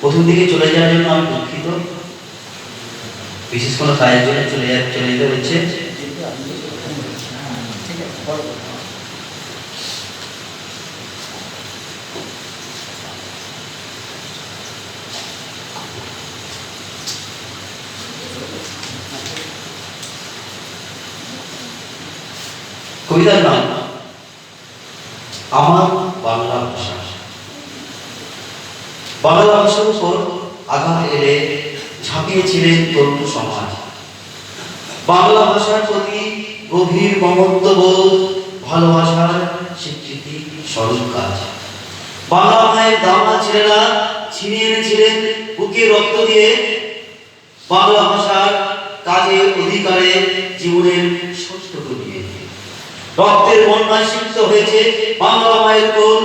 প্রথম দিকে চলে যাওয়ার জন্য আমি দুঃখিত। বিশেষ কোনো কাজের জন্য চলে যা চলে যেতে হচ্ছে। কবিতার নাম, আমার বাংলা ভাষা। বাংলা ভাষার উপর আঘাত এলে ঝাঁপিয়েছিলেন তরুণ সমাজ। বাংলা ভাষার প্রতি গভীর মমত্ববোধ, ভালোবাসার স্বীকৃতি স্বরূপ কাজ। বাংলা মায়ের দামা ছেলেরা ছিনিয়ে এনেছিলেন বুকে রক্ত দিয়ে। বাংলা ভাষার কাজে অধিকারে জীবনের সত্য দিয়ে রক্তের বন্যায় সিক্ত হয়েছে বাংলা মায়ের কোল।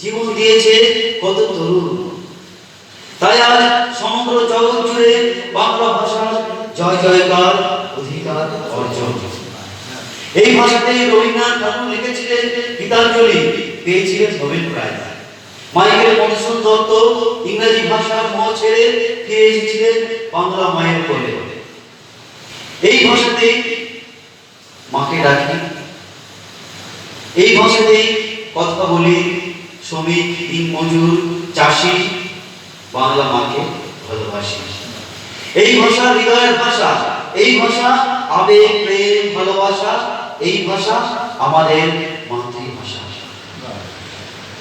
জীবন দিয়েছে কত তরুণ। বাংলা ভাষার জয় জয়কার অধিকার অর্জন। এই ভাষাতেই রবীন্দ্রনাথ ঠাকুর লিখেছিলেন গীতাঞ্জলি, পেয়েছিলেন Nobel prize. Michael Madhusudan Dutta ইংরেজি ভাষার মোহ ছেড়ে ফিরে এসেছিলেন বাংলা মায়ের কোলে। এই ভাষাতেই মাকে ডাকি। এই ভাষাতেই কথা বলি, শ্রমিক দিন মজুর চাষি, বাংলা মাকে ভালোবাসি। এই ভাষা হৃদয়ের ভাষা, এই ভাষা আবেগ প্রেম, ভালোবাসা, এই ভাষা আমাদের মাতৃভাষা।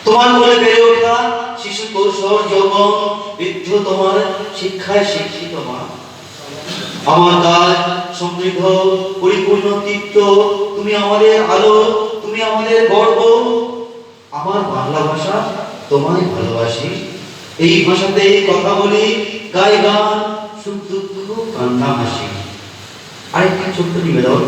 তোমার বলে বেড়ে ওঠা শিশু কৌশল, যৌবন, বৃদ্ধ তোমার শিক্ষায় শিক্ষিত মা। আমার কাজ সমৃদ্ধ, পরিপূর্ণ, তৃপ্ত, তুমি আমাদের আলো, তুমি আমাদের গর্ব। আমার বাংলা ভাষা তোমায় ভালোবাসি। এই ভাষাতে কথা বলি, গাই গান সুখ দুঃখ কান্না হাসি আরেকটি ছোট্ট নিবেদন